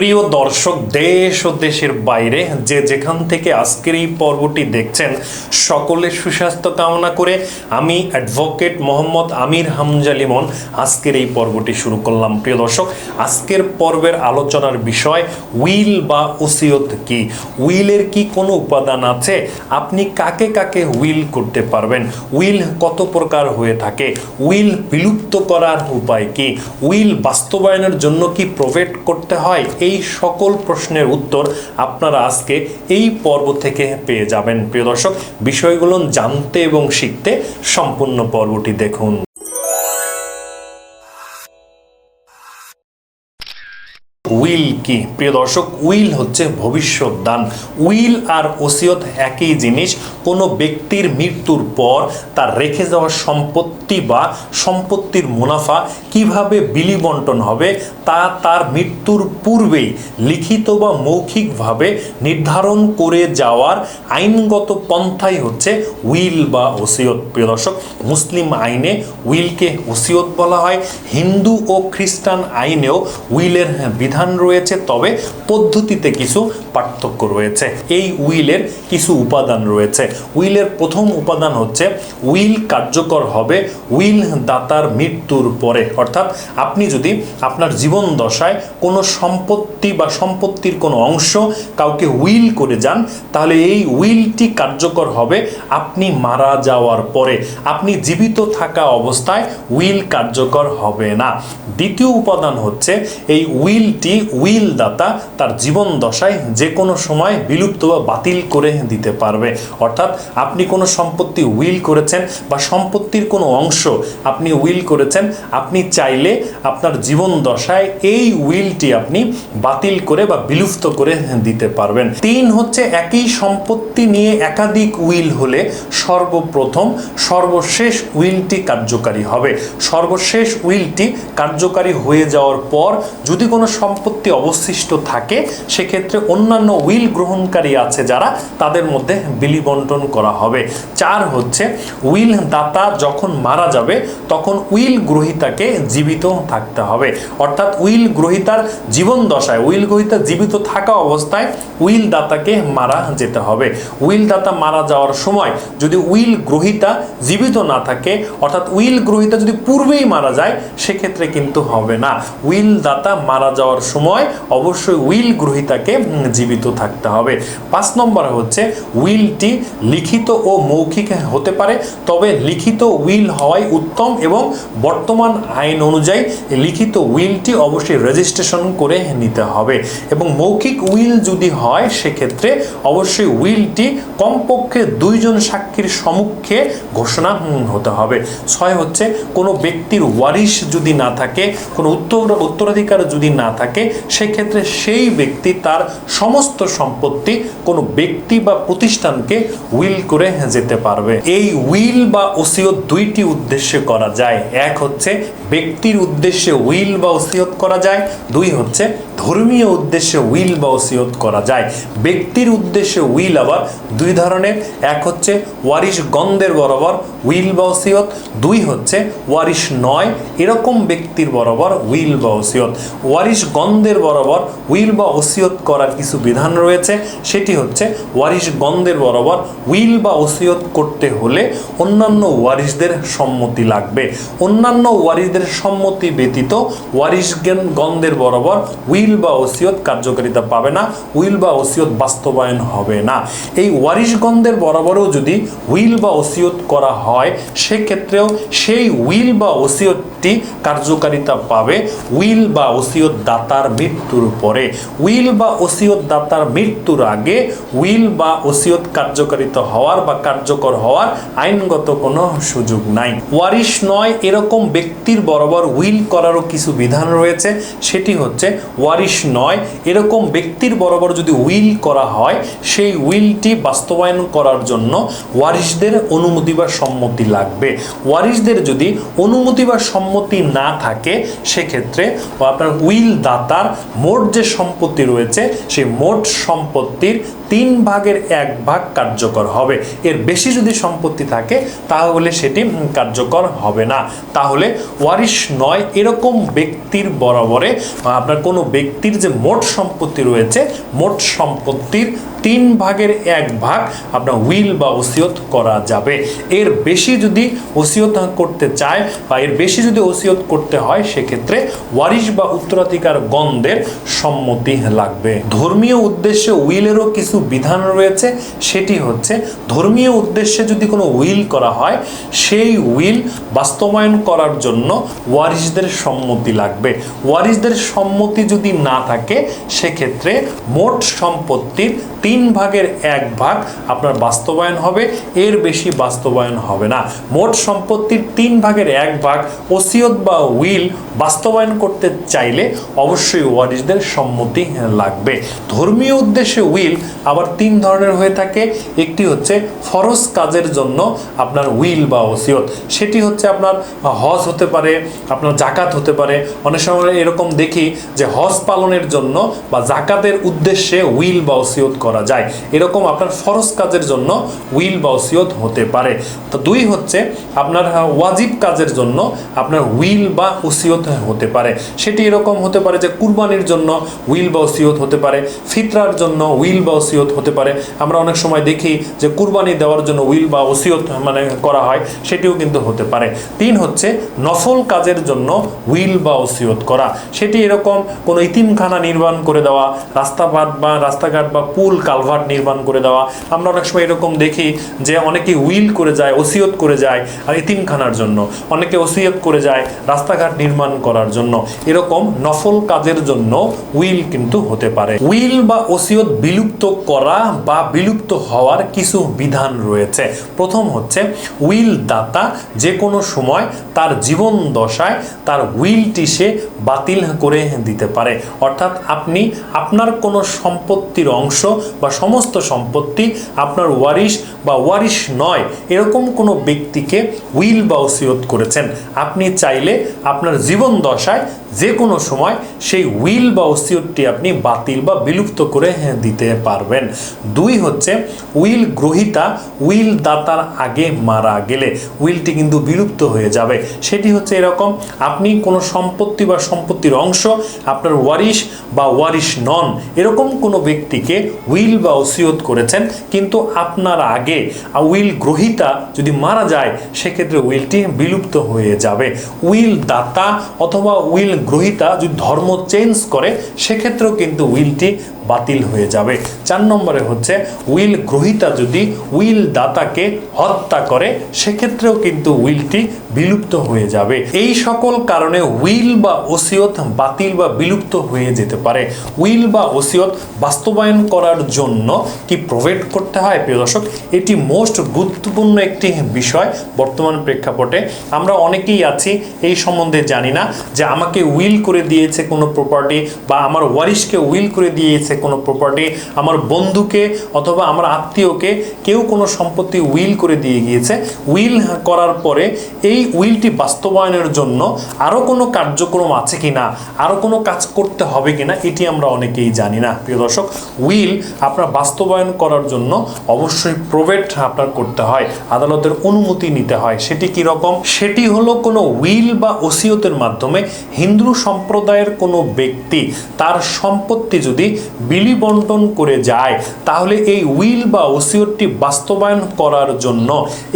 প্রিয় দর্শক, দেশ ও দেশের বাইরে যে যেখান থেকে আজকের এই পর্বটি দেখছেন, সকলের সুস্বাস্থ্য কামনা করে আমি অ্যাডভোকেট মোহাম্মদ আমির হামজা লিমন আজকের এই পর্বটি শুরু করলাম। প্রিয় দর্শক, আজকের পর্বের আলোচনার বিষয় উইল বা ওসিয়ত কি? উইলের কি কোনো উপাদান আছে? আপনি কাকে কাকে উইল করতে পারবেন? উইল কত প্রকার হয়ে থাকে? উইল বিলুপ্ত করার উপায় কি? উইল বাস্তবায়নের জন্য কি প্রোভেট করতে হয়? এই সকল প্রশ্নের উত্তর আপনারা আজকে এই পর্ব থেকে পেয়ে যাবেন। প্রিয় দর্শক, বিষয়গুলো জানতে এবং শিখতে সম্পূর্ণ পর্বটি দেখুন। উইল কি? প্রিয় দর্শক, উইল হচ্ছে ভবিষ্যৎ দান উইল আর ওসিয়ত একই জিনিস, কোনো ব্যক্তির মৃত্যুর পর তার রেখে যাওয়া সম্পত্তি বা সম্পত্তির মুনাফা কীভাবে বিলি বন্টন হবে, তা তার মৃত্যুর পূর্বেই লিখিত বা মৌখিকভাবে নির্ধারণ করে যাওয়ার আইনগত পন্থাই হচ্ছে উইল বা ওসিয়ত। প্রিয় দর্শক, মুসলিম আইনে উইলকে ওসিয়ত বলা হয়, হিন্দু ও খ্রিস্টান আইনেও উইলের বিধান রয়েছে, তবে পদ্ধতিতে কিছু পার্থক্য রয়েছে। এই উইলের কিছু উপাদান রয়েছে। উইলের প্রথম উপাদান হচ্ছে, উইল কার্যকর হবে উইল দাতার মৃত্যুর পরে। অর্থাৎ আপনি যদি আপনার জীবন দশায় কোনো সম্পত্তি বা সম্পত্তির কোনো অংশ কাউকে উইল করে যান, তাহলে এই উইলটি কার্যকর হবে আপনি মারা যাওয়ার পরে। আপনি জীবিত থাকা অবস্থায় উইল কার্যকর হবে না। দ্বিতীয় উপাদান হচ্ছে, এই উইলটি উইল দাতা তার জীবন দশায় যে কোনো সময় বিলুপ্ত বা বাতিল করে দিতে পারবে। অর্থাৎ আপনি কোনো সম্পত্তি উইল করেছেন বা সম্পত্তির কোনো অংশ আপনি উইল করেছেন, আপনি চাইলে আপনার জীবন দশায় এই উইলটি আপনি বাতিল করে বা বিলুপ্ত করে দিতে পারবেন। তিন হচ্ছে একই সম্পত্তি নিয়ে একাধিক উইল হলে সর্বপ্রথম সর্বশেষ উইলটি কার্যকারী হবে। সর্বশেষ উইলটি কার্যকারী হয়ে যাওয়ার পর যদি কোনো সম্পত্তি অবশিষ্ট থাকে, সেক্ষেত্রে অন্যান্য উইল গ্রহণকারী আছে যারা তাদের মধ্যে বিলি বন্টন করা হবে। চার হচ্ছে উইল দাতা যখন মারা যাবে, তখন উইল গ্রহীতাকে জীবিত থাকতে হবে। অর্থাৎ উইল গ্রহীতার জীবন দশায়, উইল গ্রহিতা জীবিত থাকা অবস্থায় উইল দাতাকে মারা যেতে হবে। উইল দাতা মারা যাওয়ার সময় যদি উইল গ্রহীতা জীবিত না থাকে, অর্থাৎ উইল গ্রহীতা যদি পূর্বেই মারা যায়, সেক্ষেত্রে কিন্তু হবে না। উইল দাতা মারা যাওয়ার সময় অবশ্যই উইল গ্রহীতাকে জীবিত থাকতে হবে। পাঁচ নম্বর হচ্ছে, উইলটি লিখিত ও মৌখিক হতে পারে, তবে লিখিত উইল হওয়াই উত্তম এবং বর্তমান আইন অনুযায়ী লিখিত উইলটি অবশ্যই রেজিস্ট্রেশন করে নিতে হবে। এবং মৌখিক উইল যদি হয়, সেক্ষেত্রে অবশ্যই উইলটি কমপক্ষে দুইজন সাক্ষীর সম্মুখে ঘোষণা হতে হবে। ছয় হচ্ছে, কোনো ব্যক্তির ওয়ারিশ যদি না থাকে, কোনো উত্তর, উত্তরাধিকার যদি না থাকে সেক্ষেত্রে সেই ব্যক্তি তার সমস্ত সম্পত্তি কোনো ব্যক্তি বা প্রতিষ্ঠানকে উইল করে যেতে পারবে। এই উইল বা ওসিয়ত দুইটি উদ্দেশ্যে করা যায়। এক হচ্ছে ব্যক্তির উদ্দেশ্যে উইল বা ওসিয়ত করা যায়, দুই হচ্ছে ধর্মীয় উদ্দেশ্যে উইল বা ওসিয়ত করা যায়। ব্যক্তির উদ্দেশ্যে উইল আবার দুই ধরনের, এক হচ্ছে ওয়ারিশ গন্ধের বরাবর উইল বা ওসিয়ত, দুই হচ্ছে ওয়ারিশ নয়, এরকম ব্যক্তির বরাবর উইল বা ওসিয়ত। ওয়ারিশ গন্ধের বরাবর উইল বা ওসিয়ত করার কিছু বিধান রয়েছে, সেটি হচ্ছে ওয়ারিশ গন্ধের বরাবর উইল বা ওসিয়ত করতে হলে অন্যান্য ওয়ারিশদের সম্মতি লাগবে। অন্যান্য ওয়ারিশদের সম্মতি ব্যতীত ওয়ারিশ গন্ধের বরাবর উইল বা ওসিয়ত কার্যকারিতা পাবে না, উইল বা ওসিয়ত বাস্তবায়ন হবে না। এই ওয়ারিশ গন্ধের বরাবরও যদি উইল বা ওসিয়ত করা হয়, সেক্ষেত্রেও সেই উইল বা ওসিয়তটি কার্যকারিতা পাবে। উইল বা ওসিয়ত দাতার মৃত্যুর পরে। উইল বা ওসিয়ত দাতার মৃত্যুর আগে উইল বা ওসিয়ত কার্যকারিতা হওয়ার বা কার্যকর হওয়ার আইনগত কোনো সুযোগ নাই। ওয়ারিশ নয়, এরকম ব্যক্তির বরাবর উইল করারও কিছু বিধান রয়েছে। সেটি হচ্ছে ওয়ারিশ নয়। এরকম ব্যক্তির বরাবর যদি উইল করা হয়, সেই উইলটি বাস্তবায়ন করার জন্য ওয়ারিশদের অনুমতি বা সম্মতি লাগবে। ওয়ারিশদের যদি অনুমতি বা সম্মতি না থাকে, সেক্ষেত্রে আপনার উইল দাতার মোট যে সম্পত্তি রয়েছে, সেই মোট সম্পত্তির তিন ভাগের এক ভাগ কার্যকর হবে। এর বেশি যদি সম্পত্তি থাকে, তাহলে সেটি কার্যকর হবে না। তাহলে ওয়ারিশ নয়, এরকম ব্যক্তির বরাবরে আপনার কোনো ব্যক্তির যে মোট সম্পত্তি রয়েছে, মোট সম্পত্তির তিন ভাগের এক ভাগ আপনার উইল বা ওসিয়ত করা যাবে। এর বেশি যদি ওসিয়ত করতে চায় বা এর বেশি যদি ওসিয়ত করতে হয়, সেক্ষেত্রে ওয়ারিশ বা উত্তরাধিকার গণদের সম্মতি লাগবে। ধর্মীয় উদ্দেশ্যে উইলেরও কিছু বিধান রয়েছে, সেটি হচ্ছে ধর্মীয় উদ্দেশ্যে যদি কোনো উইল করা হয়, সেই উইল বাস্তবায়ন করার জন্য ওয়ারিশদের সম্মতি লাগবে। ওয়ারিশদের সম্মতি যদি না থাকে, সেক্ষেত্রে মোট সম্পত্তির তিন ভাগের এক ভাগ আপনার বাস্তবায়ন হবে, এর বেশি বাস্তবায়ন হবে না। মোট সম্পত্তির তিন ভাগের এক ভাগ ওসিয়ত বা উইল বাস্তবায়ন করতে চাইলে অবশ্যই ওয়ারিশদের সম্মতি লাগবে। ধর্মীয় উদ্দেশ্যে উইল আবার তিন ধরনের হয়ে থাকে। একটি হচ্ছে ফরজ কাজের জন্য আপনার উইল বা ওসিয়ত। সেটি হচ্ছে আপনার হজ হতে পারে, আপনার জাকাত হতে পারে। অনেক সময় এরকম দেখি যে হজ পালনের জন্য বা জাকাতের উদ্দেশ্যে উইল বা ওসিয়ত করা যায়। এরকম আপনার ফরজ কাজের জন্য উইল বা ওসিয়ত হতে পারে। তো দুই হচ্ছে আপনার ওয়াজিব কাজের জন্য আপনার উইল বা ওসিয়ত হতে পারে। সেটি এরকম হতে পারে যে কুরবানির জন্য উইল বা ওসিয়ত হতে পারে, ফিতরার জন্য উইল বা ওসিয়ত হতে পারে। আমরা অনেক সময় দেখি যে কুরবানি দেওয়ার জন্য উইল বা ওসিয়ত মানে করা হয়, সেটিও কিন্তু হতে পারে। তিন হচ্ছে নফল কাজের জন্য উইল বা ওসিয়ত করা। সেটি এরকম কোনো ইতিমখানা নির্মাণ করে দেওয়া, রাস্তাঘাট বা রাস্তাঘাট বা পুল কালভার্ট নির্মাণ করে দেওয়া। আমরা অনেক সময় এরকম দেখি যে অনেকে উইল করে যায়, ওসিয়ত করে যায়, আর ইতিমখানার জন্য। অনেকে ওসিয়ত করে যায় রাস্তাঘাট নির্মাণ করার জন্য। এরকম নফল কাজের জন্য উইল কিন্তু হতে পারে। উইল বা ওসিয়ত বিলুপ্ত করা বা বিলুপ্ত হওয়ার কিছু বিধান রয়েছে। প্রথম হচ্ছে উইল দাতা যে কোনো সময় তার জীবন দশায় তার উইলটি সে বাতিল করে দিতে পারে। অর্থাৎ আপনি আপনার কোনো সম্পত্তির অংশ বা সমস্ত সম্পত্তি আপনার ওয়ারিশ বা ওয়ারিশ নয়, এরকম কোনো ব্যক্তিকে উইল বা ওসিয়ত করেছেন। আপনি চাইলে আপনার জীবন দশায় যে কোনো সময় সেই উইল বা ওসিয়তটি আপনি বাতিল বা বিলুপ্ত করে দিতে পারবেন। দুই হচ্ছে, উইল গ্রহিতা, উইল দাতার আগে মারা গেলে উইলটি কিন্তু বিলুপ্ত হয়ে যাবে। সেটি হচ্ছে এরকম, আপনি কোনো সম্পত্তি বা সম্পত্তির অংশ, আপনার ওয়ারিশ বা ওয়ারিশ নন, এরকম কোনো ব্যক্তিকে উইল বা ওসিয়ত করেছেন, কিন্তু আপনার আগে উইল গ্রহিতা যদি মারা যায়, সেক্ষেত্রে উইলটি বিলুপ্ত হয়ে যাবে। উইল দাতা অথবা উইল গ্রহিতা যদি ধর্ম চেঞ্জ করে সেক্ষেত্রেও কিন্তু উইলটি বাতিল হয়ে যাবে। চার নম্বরে হচ্ছে, উইল গ্রহিতা যদি উইল দাতাকে হত্যা করে, সেক্ষেত্রেও কিন্তু উইলটি বিলুপ্ত হয়ে যাবে। এই সকল কারণে উইল বা ওসিয়ত বাতিল বা বিলুপ্ত হয়ে যেতে পারে। উইল বা ওসিয়ত বাস্তবায়ন করার জন্য কি প্রোভাইড করতে হয়? প্রিয় দর্শক, এটি মোস্ট গুরুত্বপূর্ণ একটি বিষয় বর্তমান প্রেক্ষাপটে। আমরা অনেকেই আছি, এই সম্বন্ধে জানি না যে আমাকে উইল করে দিয়েছে কোনো প্রপার্টি বা আমার ওয়ারিশকে উইল করে দিয়েছে কোনো প্রপার্টি আমার বন্ধুকে অথবা আমার আত্মীয়কে কেউ কোনো সম্পত্তি উইল করে দিয়ে গিয়েছে। উইল করার পরে এই উইলটি বাস্তবায়নের জন্য আরও কোনো কার্যক্রম আছে কি না আরও কোনো কাজ করতে হবে কি না এটি আমরা অনেকেই জানি না। প্রিয় দর্শক, উইল আপনার বাস্তবায়ন করার জন্য অবশ্যই প্রোভেট আপনার করতে হয়, আদালতের অনুমতি নিতে হয়। সেটি কি রকম? সেটি হলো কোনো উইল বা ওসিয়তের মাধ্যমে হিন্দু সম্প্রদায়ের কোনো ব্যক্তি তার সম্পত্তি যদি বিলি বন্টন করে যায়, তাহলে এই উইল বা ওসিয়তটি বাস্তবায়ন করার জন্য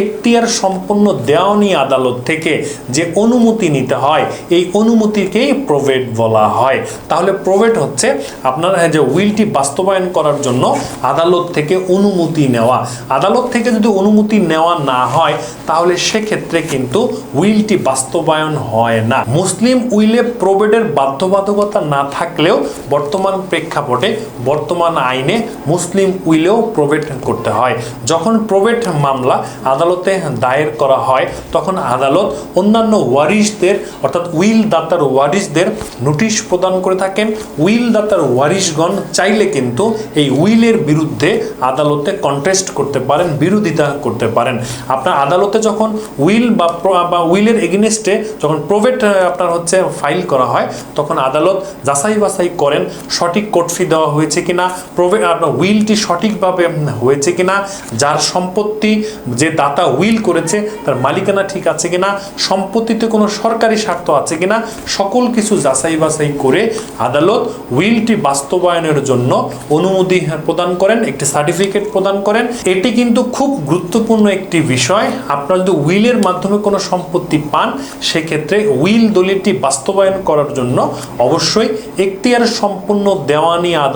এখতিয়ার সম্পন্ন দেওয়ানি আদালত থেকে যে অনুমতি নিতে হয়, এই অনুমতিকেই প্রোভেট বলা হয়। তাহলে প্রোভেট হচ্ছে আপনার যে উইলটি বাস্তবায়ন করার জন্য আদালত থেকে অনুমতি নেওয়া। আদালত থেকে যদি অনুমতি নেওয়া না হয়, তাহলে সেক্ষেত্রে কিন্তু উইলটি বাস্তবায়ন হয় না। মুসলিম উইলে প্রোভেটের বাধ্যবাধকতা না থাকলেও বর্তমান প্রেক্ষাপটে বর্তমান আইনে মুসলিম উইলেও প্রোভেট করতে হয়। যখন প্রোভেট মামলা আদালতে দায়ের করা হয়, তখন আদালত অন্যান্য ওয়ারিশদের, অর্থাৎ উইল দাতার ওয়ারিশদের নোটিশ প্রদান করে থাকেন। উইল দাতার ওয়ারিশগণ চাইলে কিন্তু এই উইলের বিরুদ্ধে আদালতে কন্টেস্ট করতে পারেন, বিরোধিতা করতে পারেন। আপনার আদালতে যখন উইল বা বা উইলের এগেনস্টে যখন প্রোভেট আপনার হচ্ছে ফাইল করা হয়, তখন আদালত যাচাই বাছাই করেন, সঠিক কোর্ট ফি দেওয়া হয়েছে কিনা উইলটি সঠিকভাবে হয়েছে কিনা, যার সম্পত্তি যে দাতা উইল করেছে, তার মালিকানা ঠিক আছে কিনা, সম্পত্তিতে কোনো সরকারি স্বার্থ আছে কিনা, সকল কিছু যাচাই বাছাই করে আদালত উইলটি বাস্তবায়নের জন্য অনুমতি প্রদান করেন, একটি সার্টিফিকেট প্রদান করেন। এটি কিন্তু খুব গুরুত্বপূর্ণ একটি বিষয়। আপনারা যদি উইলের মাধ্যমে কোনো সম্পত্তি পান, সেক্ষেত্রে উইল দলিলটি বাস্তবায়ন করার জন্য অবশ্যই এখতিয়ার সম্পূর্ণ দেওয়ানি আদালতে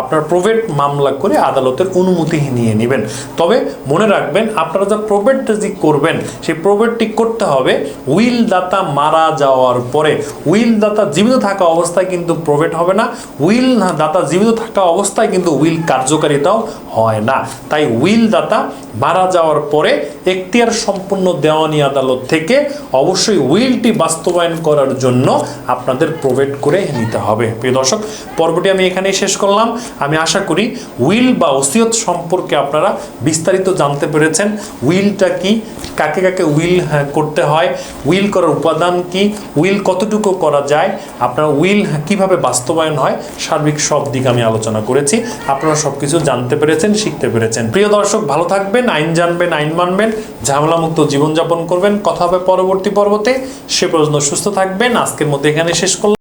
আপনার প্রোভেট মামলা করে আদালতের অনুমতি নিয়ে নেবেন। তবে মনে রাখবেন, আপনারা যা প্রোভেটটা যে করবেন, সেই প্রোভেটটি করতে হবে উইল দাতা মারা যাওয়ার পরে। উইল দাতা জীবিত থাকা অবস্থায় কিন্তু প্রোভেট হবে না, উইল দাতা জীবিত থাকা অবস্থায় কিন্তু উইল কার্যকারিতাও হয় না। তাই উইল দাতা মারা যাওয়ার পরে এখতিয়ার সম্পূর্ণ দেওয়ানি আদালত থেকে অবশ্যই উইলটি বাস্তবায়ন করার জন্য আপনাদের প্রোভেট করে নিতে হবে। প্রিয় দর্শক, পর্বটি আমি এখানেই শেষ করলাম। আমি আশা করি উইল বা ওসিয়ত সম্পর্কে আপনারা বিস্তারিত জানতে পেরেছেন। উইলটা কি? কাকে কাকে উইল হ্যাঁ, করতে হয়? উইল করার উপাদান কি? উইল কতটুকু করা যায়? আপনার উইল কীভাবে বাস্তবায়ন হয়? সার্বিক সব দিক আমি আলোচনা করেছি। আপনারা সব কিছু জানতে পেরেছেন শিখতে পেরেছেন। প্রিয় দর্শক ভালো থাকবেন আইন জানবেন আইন মানবেন ঝামেলামুক্ত জীবনযাপন করবেন। কথা হবে পরবর্তী পর্বতে। সে প্রশ্ন সুস্থ থাকবেন। আজকের মধ্যে এখানে শেষ করলাম।